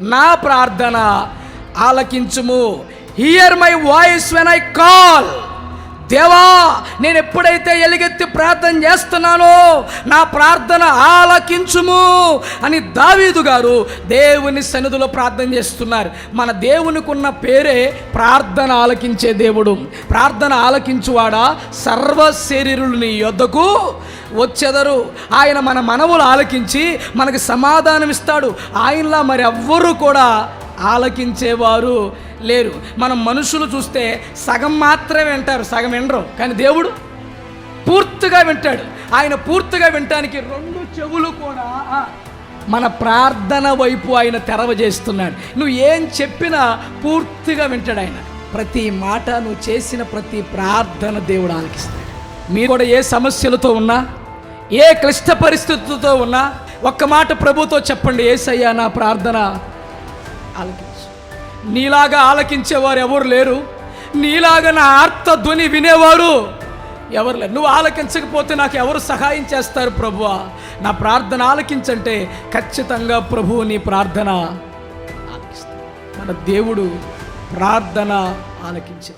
నా ప్రార్థన ఆలకించుము. Hear my voice when I call దేవా నేను ఎప్పుడైతే ఎలుగెత్తి ప్రార్థన చేస్తున్నానో నా ప్రార్థన ఆలకించుము అని దావీదు గారు దేవుని సన్నిధిలో ప్రార్థన చేస్తున్నారు. మన దేవునికి ఉన్న పేరే ప్రార్థన ఆలకించే దేవుడు. ప్రార్థన ఆలకించువాడా? సర్వ శరీరులు నీ యొద్దకు వచ్చెదరు. ఆయన మన మనవులు ఆలకించి మనకి సమాధానం ఇస్తాడు ఆయనలా మరి ఎవ్వరూ కూడా ఆలకించేవారు లేరు. మనం మనుషులు చూస్తే సగం మాత్రమే వింటారు సగం వినరు. కానీ దేవుడు పూర్తిగా వింటాడు. ఆయన పూర్తిగా వినటానికి రెండు చెవులు కూడా మన ప్రార్థన వైపు ఆయన తెరవజేస్తున్నాడు నువ్వు ఏం చెప్పినా పూర్తిగా వింటాడు ఆయన. ప్రతి మాట నువ్వు చేసిన ప్రతి ప్రార్థన దేవుడు ఆలకిస్తాడు. మీరు కూడా ఏ సమస్యలతో ఉన్నా ఏ క్లిష్ట పరిస్థితులతో ఉన్నా ఒక్క మాట ప్రభుతో చెప్పండి ఏసయ్యా నా ప్రార్థన ఆలకించు. నీలాగా ఆలకించేవారు ఎవరు లేరు. నీలాగా నా ఆర్త ధ్వని వినేవారు ఎవరు లేరు. నువ్వు ఆలకించకపోతే నాకు ఎవరు సహాయం చేస్తారు ప్రభువా? నా ప్రార్థన ఆలకించంటే ఖచ్చితంగా ప్రభువు నీ ప్రార్థన ఆలకిస్తాడు. మన దేవుడు ప్రార్థన ఆలకించేవాడు.